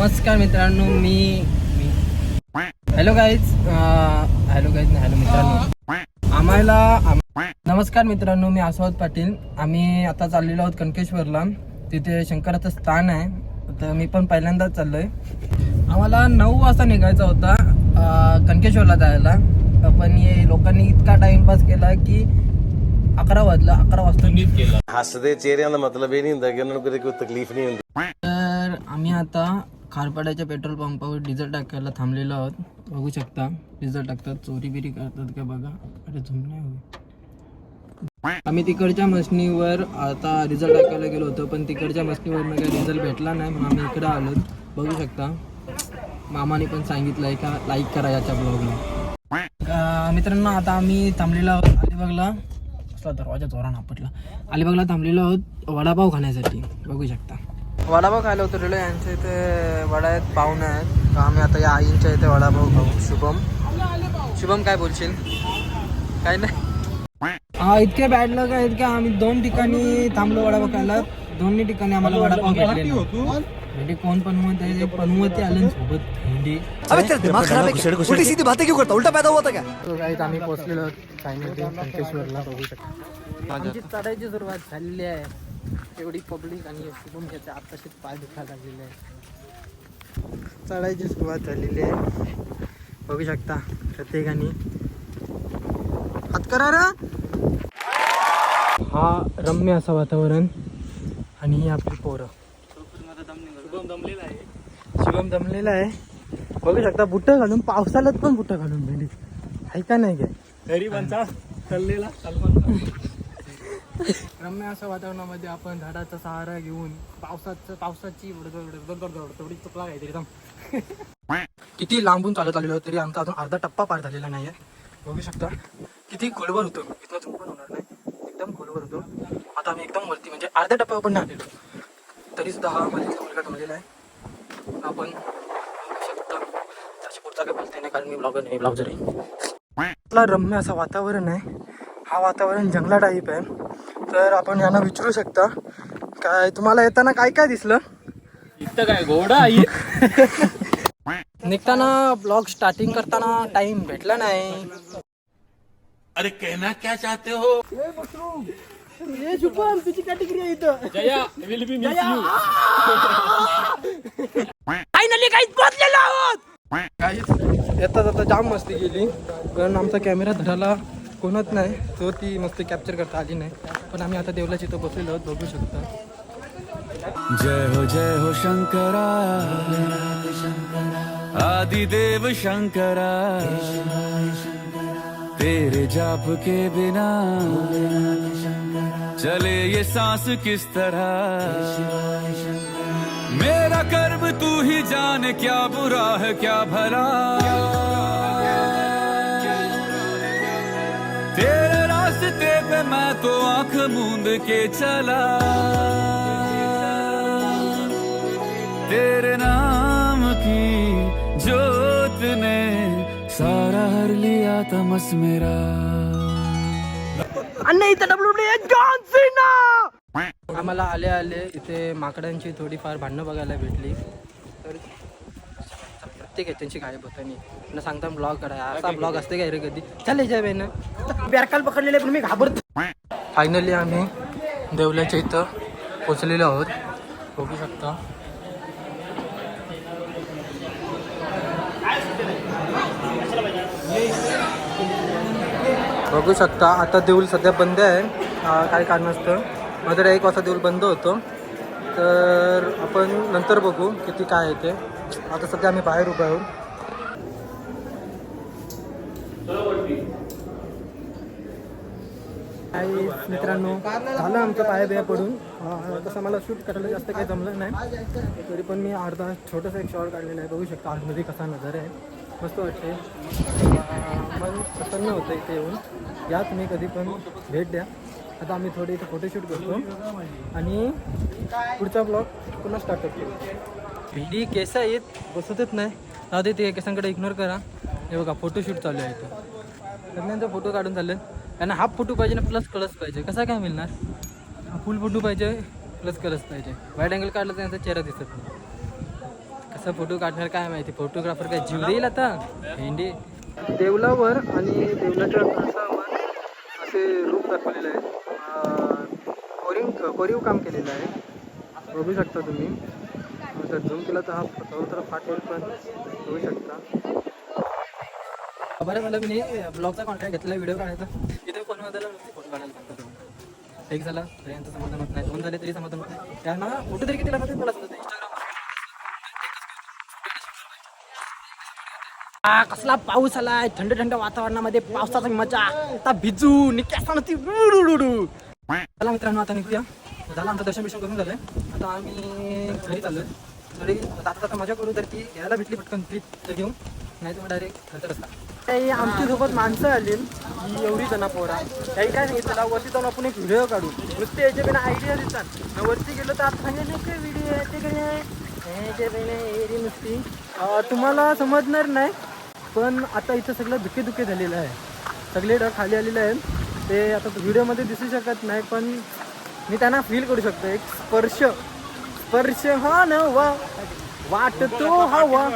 नमस्कार मित्रांनो मी hello guys hello guys hello मित्रांनो. आम्हाला नमस्कार मित्रांनो मी आस्वाद पाटील. आम्ही आता चाललेलो आहोत कणकेश्वरला तिथे शंकराचं स्थान आहे. तर मी पण पहिल्यांदाच चाललोय. आम्हाला नऊ वाजता निघायचा होता कणकेश्वरला जायला. पण हे लोकांनी इतका टाइमपास केला की अकरा वाजला अकरा वाजता. नीट केला. हसदे चेहऱ्याला मतलब हे नाही तकलीफ नाही तर आम्ही आता खारपाड्याच्या पेट्रोल पंपावर डिझेल टाकायला थांबलेलो आहोत. बघू शकता डिझेल टाकतात चोरी बिरी करतात का बघा. अरे झुम नाही आम्ही तिकडच्या मशनीवर आता डिझेल टाकायला गेलो होतो पण तिकडच्या मशनीवर काही डिझेल भेटला नाही मग आम्ही इकडे आलो. बघू शकता मामाने पण सांगितलं आहे का लाईक करा याच्या ब्लॉगला मित्रांनो आता आम्ही थांबलेलो आहोत अलिबागला. असला दरवाजा जोरानं आपटला. अलिबागला थांबलेलो आहोत वडापाव खाण्यासाठी. बघू शकता. वडापाव खायला उतरलेलो यांच्या इथे वडा आहेत पाहुणे आहेत. तर आम्ही आता या आईंच्या इथे वडापाव खाऊ. शुभम. शुभम काय बोलशील? काय नाही. हा इतके बॅड लग आहेत की आम्ही दोन ठिकाणी थांबलो वडापाव खायला. दोन्ही ठिकाणी आम्हाला वडापाव भेटले नाही. भेंडी कोण पनवत आहे पनवती आले सोबत भेंडी. अबे तेरा दिमाग खराब है क्या? उल्टी सीधी बातें क्यों करता. उल्टा पैदा हुआ था क्या तो गाईत आम्ही पोहोचलेलो आहोत. फायनली संकेश्वरला बघू शकतो. आमची चढायची सुरुवात झालेली आहे. एवढी पब्लिक आणि शुभम घ्यायचे. आताशीच पाय दुखायला लागलेले आहे चढायची सुरुवात झालेली आहे. बघू शकता प्रत्येकाने. हात करा रा. हा रम्य असं वातावरण आणि ही आपली पोरं. शुभम दमलेला आहे. बघू शकता बुट्ट घालून पावसाळ्यात पण बुट्ट घालून भेंडी आहे का नाही काय? रम्य अशा वातावरणामध्ये आपण झाडाचा सहारा घेऊन पावसाचं पावसाची तेवढी चुकला आहे तरी थांब. किती लांबून चालत आलेलो तरी आमचा अजून अर्धा टप्पा पार झालेला नाही आहे. बघू शकता. किती खोलवर होतो. इथनं चूक पण होणार नाही. एकदम खोलवर होतो. आता आम्ही एकदम वरती म्हणजे अर्ध्या टप्प्यावर पण नाही आलेलो. तरी सुद्धा हा मध्ये मुलगा जमलेला आहे. आपण बघू शकता. त्याच्या पुढचा काय बोलते नाही कारण मी ब्लॉगर नाही ब्लॉगर आहे. रम्य असं वातावरण आहे. हा वातावरण जंगला टाईप आहे तर आपण यांना विचारू शकता. काय तुम्हाला येताना काय काय दिसलं? इथं काय घोडा आई निघताना ब्लॉग स्टार्टिंग करताना टाइम भेटला नाही. अरे कहना क्या चाहते हो? Jaya will be miss you finally काहीच पोहोचलेलो आहोत! काहीच येता जाता जाम मस्ती केली. कारण आमचा कॅमेरा धरायला नाही. तो ती मस्ती कॅप्चर करता आली नाही. आम्ही आता देवला इथं बसलेलो बघू शकता. जय हो जय हो, शंकरा. आदिदेव शंकरा. तेरे जाप के बिना चले ये सांस किस तरह? मेरा कर्म तू ही जान, क्या बुरा है, क्या भला? मैं तो आंख मूंद के चला तेरे नाम की जोत ने सारा हर लिया तमस मेरा आम्हाला आले आले इथे माकडांची थोडीफार भांडणं बघायला भेटली. तर प्रत्येक आहे त्यांची गायब होतानी. न सांगता ब्लॉग करा असा ब्लॉग असते काय रे कधी? चालेल जय बेन. बेरकाल पकडलेले पण मी घाबरतो. फायनली आम्ही देवल्याच्या इथं पोचलेलो आहोत. बघू शकता. बघू शकता आता देऊळ सध्या बंद आहे. अं, काही कारणास्तव मात्र एक वाजता देऊळ बंद होतो. तर आपण नंतर बघू किती काय आहे ते. आता सध्या आम्ही बाहेर उभे आहोत. काही मित्रांनो झालं आमचं पाया बिया पडून. तसं मला शूट करायला जास्त काही जमलं नाही. तरी पण मी अर्धा छोटंसं एक शॉर्ट काढलेला आहे. बघू शकता आतमध्ये कसा नजर आहे. मस्त वाटते मन प्रसन्न होतं इथे येऊन. या तुम्ही कधी पण भेट द्या. आता आम्ही थोडे इथे फोटोशूट करतो. आणि पुढचा ब्लॉग पुन्हा स्टार्ट करतो. भेंडी केस येत बसतच नाही. राहू दे ते केसांकडे इग्नोर करा. हे बघा फोटोशूट चालू आहे इथं. सगळ्यांचा फोटो काढून चालले त्यांना हाफ फोटो पाहिजे ना प्लस कलर्स पाहिजे. कसा काय मिळणार? फुल फोटो पाहिजे प्लस कलर्स पाहिजे. वाईट अँगल काढलं तर त्यांचा चेहरा दिसत नाही. कसा फोटो काढणार काय माहिती? फोटोग्राफर काय जीव देईल आता? भेंडी. देवलावर आणि देवलाच्या असे रूप दाखवलेले आहे कोरीव काम केलेलं आहे. बघू शकता तुम्ही. जर झूम केला तर हा फोटो तर फाटेल पण बघू शकता. बरं झालं मी ब्लॉगचा कॉन्ट्रॅक्ट घेतला व्हिडिओ काढायचा. इथे फोनमध्ये फोटो काढायला एक झाला तरी यांचं समाधान होत नाही. दोन झाले तरी समाधान होत नाही. त्यांना फोटो तरी किती लागतात मला समजत. इंस्टाग्राम आ, कसला पाऊस आलाय. थंड थंड वातावरणामध्ये पावसाची मजा. आता भिजू निघ्या ती चला मित्रांनो आता निघूया. झालं आमचं दर्शन बिशन करून झालंय. आता आम्ही घरी चाललोय. घरी आता आता मजा करू तर ती घ्यायला भेटली पटकन. ट्रिप घेऊन नाही तर मग डायरेक्ट खर्च असला काही आमच्यासोबत सोबत माणसं आली ही एवढी जणा पोरा काही काय सांगितलं वरती जाऊन आपण एक व्हिडिओ काढू. नुसते याच्या बिना आयडिया देतात मग वरती गेलो तर आता सांगेल नाही व्हिडिओ याचे काय? याचे बिना एरी नुसती. तुम्हाला समजणार नाही पण आता इथं सगळं धुके धुके झालेलं आहे. सगळे डग खाली आलेले आहेत. ते आता व्हिडिओमध्ये दिसू शकत नाही पण मी त्यांना फील करू शकतो. एक स्पर्श स्पर्श हा न वाटतो हवा.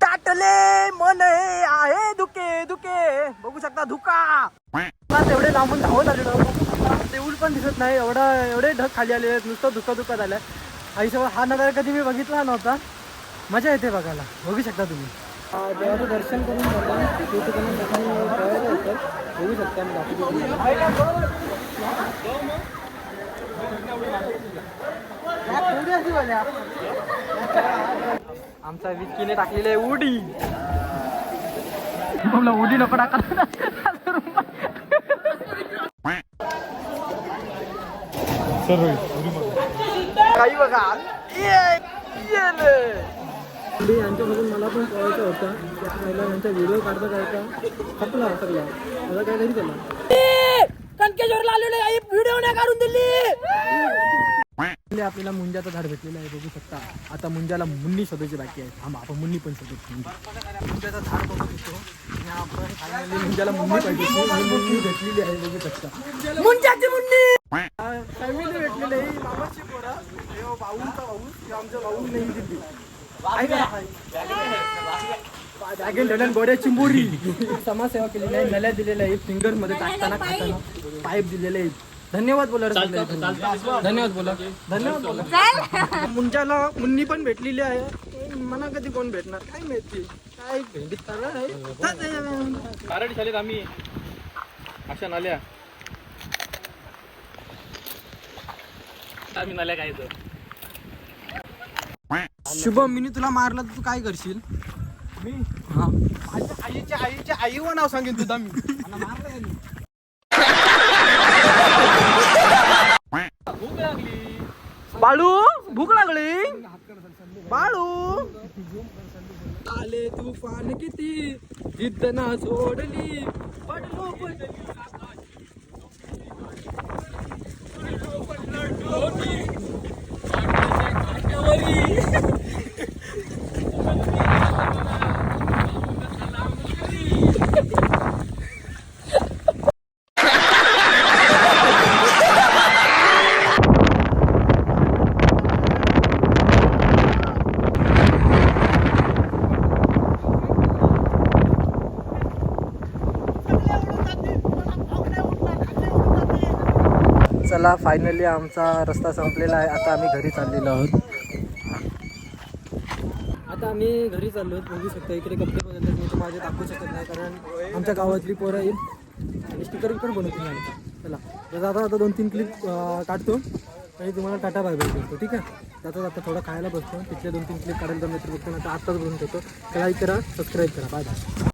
टाटले मन आहे धुके धुके. बघू शकता धुका. मला तेवढे लांबून धावत आलेलो देऊळ पण दिसत नाही. एवढा एवढे ढग खाली आले आहेत. नुसतं धुका धुका झालंय. आयुष्यावर हा नजारा कधी मी बघितला नव्हता. मजा येते बघायला. बघू शकता तुम्ही. देवाचं दर्शन करून झालं तिथे तुम्ही सकाळी जेवायला येतात बघू शकता मी दाखवतो तुम्हाला. आमचा विकीने टाकलेली आहे उडी. बोला उडी नको टाका काही बघा. उडी यांच्यामधून मला पण पळायचं होतं. त्यावेळेला यांचा व्हिडिओ काढता काढता खपला सगळा मला काय तरी केलं. कणकेश्वरला आलेले आई व्हिडिओ नाही काढून दिली. आपल्याला मुंजाचं झाड भेटलेलं आहे बघू शकता. आता मुंजाला मुन्नी शोधायची बाकी आहे. थांबा आपण मुन्नी पण शोधतो मुंजाचं झाड बघू शकतो. आपण मुंजाला मुन्नी पाहिजे. मुन्नी भेटलेली आहे बघू शकता. मुंजाची मुन्नी. फॅमिली भेटलेली आहे. मामाची पोरा. हे भाऊंचा भाऊ. आमच्या भाऊ नाही दिली. जागेल धडण गोड्या चिंबोरी समाजसेवा केलेली आहे नल्या दिलेल्या आहेत फिंगरमध्ये टाकताना खाताना पाईप दिलेले आहेत. धन्यवाद बोला. धन्यवाद बोला. धन्यवाद बोला. मुंजाला मुन्नी पण भेटलेली आहे. मला कधी कोण भेटणार? काय माहिती? काय भेंडीत कारड शाळेत आम्ही अशा नाल्या. आम्ही नाल्या काय शुभम मी तुला मारलं तर तू काय करशील? मी? हा. आईच्या आईच्या आईवर नाव सांगेन तुझा मी. बाळू भूक लागली? बाळू. आले तुफान किती जिद्द ना सोडली. चला फायनली आमचा रस्ता संपलेला आहे. आता आम्ही घरी चाललेलो आहोत. आता आम्ही घरी चाललो आहोत. बघू शकता इकडे कपडे बदलले मी तुम्हाला दाखवू शकत नाही कारण आमच्या गावातली पोरं येईल. आणि स्टिकर पण बनवतील आमचा चला. तर आता आता दोन तीन क्लिप काढतो. आणि तुम्हाला टाटा बाय बाय करतो ठीक आहे? त्यातच आता थोडं खायला बसतो. तिथले दोन तीन क्लिप काढायला मित्र बघतो आता आत्ताच बनवून ठेवतो. लाईक करा सबस्क्राईब करा. Bye bye